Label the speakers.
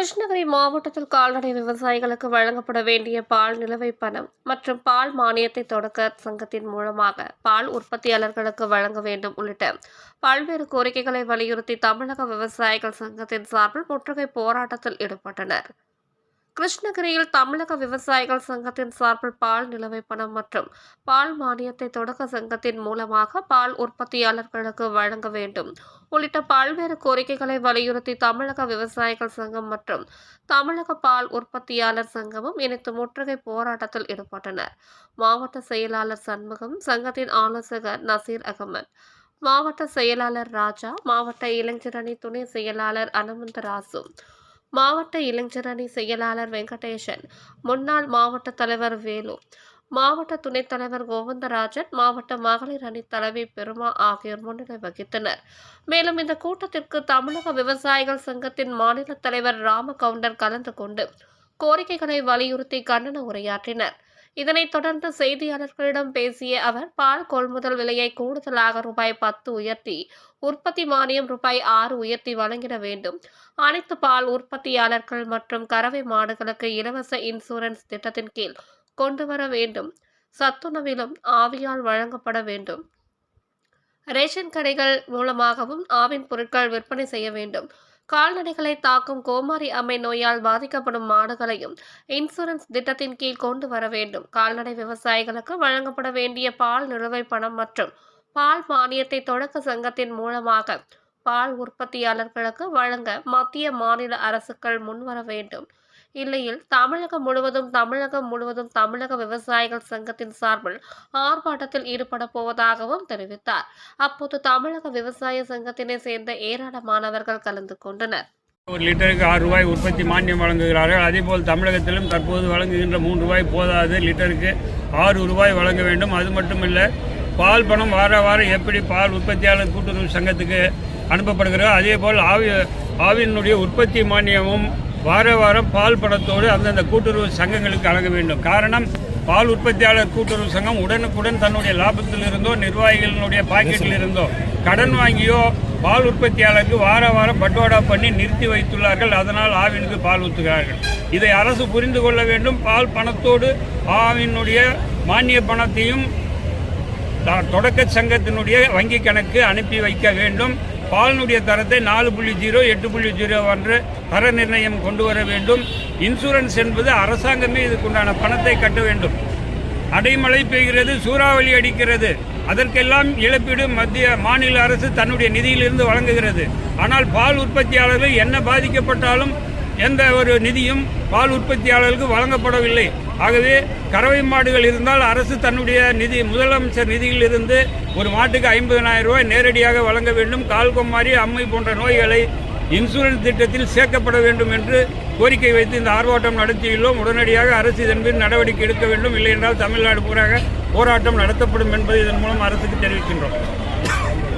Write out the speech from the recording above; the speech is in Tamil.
Speaker 1: கிருஷ்ணகிரி மாவட்டத்தில் கால்நடை விவசாயிகளுக்கு வழங்கப்பட வேண்டிய பால் நிலவை பணம் மற்றும் பால் மானியத்தை தொடக்க சங்கத்தின் மூலமாக பால் உற்பத்தியாளர்களுக்கு வழங்க வேண்டும் உள்ளிட்ட பல்வேறு கோரிக்கைகளை வலியுறுத்தி தமிழக விவசாயிகள் சங்கத்தின் சார்பில் முற்றுகை போராட்டத்தில் ஈடுபட்டனர். கிருஷ்ணகிரியில் தமிழக விவசாயிகள் சங்கத்தின் சார்பில் பால் நிலவை பணம் மற்றும் பால் மானியத்தை தொடக்க சங்கத்தின் மூலமாக பால் உற்பத்தியாளர்களுக்கு வழங்க வேண்டும். உள்ளிட்ட பல்வேறு கோரிக்கைகளை வலியுறுத்தி தமிழக விவசாயிகள் சங்கம் மற்றும் தமிழக பால் உற்பத்தியாளர் சங்கமும் இணைத்து முற்றுகை போராட்டத்தில் ஈடுபட்டனர். மாவட்ட செயலாளர் சண்முகம் சங்கத்தின் ஆலோசகர் நசீர் அகமது மாவட்ட செயலாளர் ராஜா மாவட்ட இளைஞரணி துணை செயலாளர் அனுமந்தராசு மாவட்ட இளைஞரணி செயலாளர் வெங்கடேசன் முன்னாள் மாவட்ட தலைவர் வேலு மாவட்ட துணைத் தலைவர் கோவிந்தராஜன் மாவட்ட மகளிர் அணி தலைவி பெருமா ஆகியோர் முன்னிலை வகித்தனர். மேலும் இந்த கூட்டத்திற்கு தமிழக விவசாயிகள் சங்கத்தின் மாநில தலைவர் ராமகவுண்டர் கலந்து கொண்டு கோரிக்கைகளை வலியுறுத்தி கண்டன உரையாற்றினர். இதனைத் தொடர்ந்து செய்தியாளர்களிடம் பேசிய அவர் பால் கொள்முதல் விலையை கூடுதலாக ரூபாய் பத்து உயர்த்தி உற்பத்தி மானியம் ரூபாய் ஆறு உயர்த்தி வழங்கிட வேண்டும். அனைத்து பால் உற்பத்தியாளர்கள் மற்றும் கறவை மாடுகளுக்கு இலவச இன்சூரன்ஸ் திட்டத்தின் கீழ் கொண்டு வர வேண்டும். சத்துணவிலும் ஆவியால் வழங்கப்பட வேண்டும். ரேஷன் கடைகள் மூலமாகவும் ஆவின் பொருட்கள் விற்பனை செய்ய வேண்டும். கால்நடைகளை தாக்கும் கோமாரி அம்மை நோயால் பாதிக்கப்படும் மாடுகளையும் இன்சூரன்ஸ் திட்டத்தின் கீழ் கொண்டு வர வேண்டும். கால்நடை விவசாயிகளுக்கு வழங்கப்பட வேண்டிய பால் நிலுவைப் பணம் மற்றும் பால் மானியத்தை தொடக்க சங்கத்தின் மூலமாக பால் உற்பத்தியாளர்களுக்கு வழங்க மத்திய மாநில அரசுகள் முன்வர வேண்டும். இல்லையில் தமிழகம் முழுவதும் தமிழகம் முழுவதும் தமிழக விவசாயிகள் சங்கத்தின் சார்பில் ஆர்ப்பாட்டத்தில் ஈடுபட போவதாகவும் தெரிவித்தார். அப்போது தமிழக விவசாய சங்கத்தினை சேர்ந்த ஏராளமானவர்கள் கலந்து கொண்டனர்.
Speaker 2: ஒரு லிட்டருக்கு ஆறு ரூபாய் உற்பத்தி மானியம் வழங்குகிறார்கள். அதேபோல் தமிழகத்திலும் தற்போது வழங்குகின்ற மூன்று ரூபாய் போதாது. லிட்டருக்கு ஆறு ரூபாய் வழங்க வேண்டும். அது மட்டும் இல்லை பால் பணம் வார வாரம் எப்படி பால் உற்பத்தியாளர் கூட்டுறவு சங்கத்துக்கு அனுப்பப்படுகிறதோ அதேபோல் ஆவி ஆவினுடைய உற்பத்தி மானியமும் வார வாரம் பால் பணத்தோடு அந்தந்த கூட்டுறவு சங்கங்களுக்கு வழங்க வேண்டும். காரணம் பால் உற்பத்தியாளர் கூட்டுறவு சங்கம் உடனுக்குடன் தன்னுடைய லாபத்தில் இருந்தோ நிர்வாகிகளினுடைய பாக்கெட்டில் இருந்தோ கடன் வாங்கியோ பால் உற்பத்தியாளருக்கு வார வாரம் பட்டோடா பண்ணி நிறுத்தி வைத்துள்ளார்கள். அதனால் ஆவினுக்கு பால் ஊற்றுகிறார்கள் இதை அரசு புரிந்து கொள்ள வேண்டும். பால் பணத்தோடு ஆவினுடைய மானிய பணத்தையும் தொடக்க சங்கத்தினுடைய வங்கி கணக்கு அனுப்பி வைக்க வேண்டும். பாலினுடைய தரத்தை நாலு புள்ளி ஜீரோ எட்டு புள்ளி ஜீரோ என்று தர நிர்ணயம் கொண்டு வர வேண்டும். இன்சூரன்ஸ் என்பது அரசாங்கமே இதுக்குண்டான பணத்தை கட்ட வேண்டும். அடைமழை பெய்கிறது சூறாவளி அடிக்கிறது. அதற்கெல்லாம் இழப்பீடு மத்திய மாநில அரசு தன்னுடைய நிதியிலிருந்து வழங்குகிறது. ஆனால் பால் உற்பத்தியாளர்கள் என்ன பாதிக்கப்பட்டாலும் எந்த ஒரு நிதியும் பால் உற்பத்தியாளர்களுக்கு வழங்கப்படவில்லை. ஆகவே கறவை மாடுகள் இருந்தால் அரசு தன்னுடைய நிதி முதலமைச்சர் நிதியிலிருந்து ஒரு மாட்டுக்கு ஐம்பதனாயிரம் ரூபாய் நேரடியாக வழங்க வேண்டும். கால் கொம்மாரி அம்மை போன்ற நோய்களை இன்சூரன்ஸ் திட்டத்தில் சேர்க்கப்பட வேண்டும் என்று கோரிக்கை வைத்து இந்த ஆர்ப்பாட்டம் நடத்தியுள்ளோம். உடனடியாக அரசு இதன் மீது நடவடிக்கை எடுக்க வேண்டும். இல்லை என்றால் தமிழ்நாடு பூராக போராட்டம் நடத்தப்படும் என்பதை இதன் மூலம் அரசுக்கு தெரிவிக்கின்றோம்.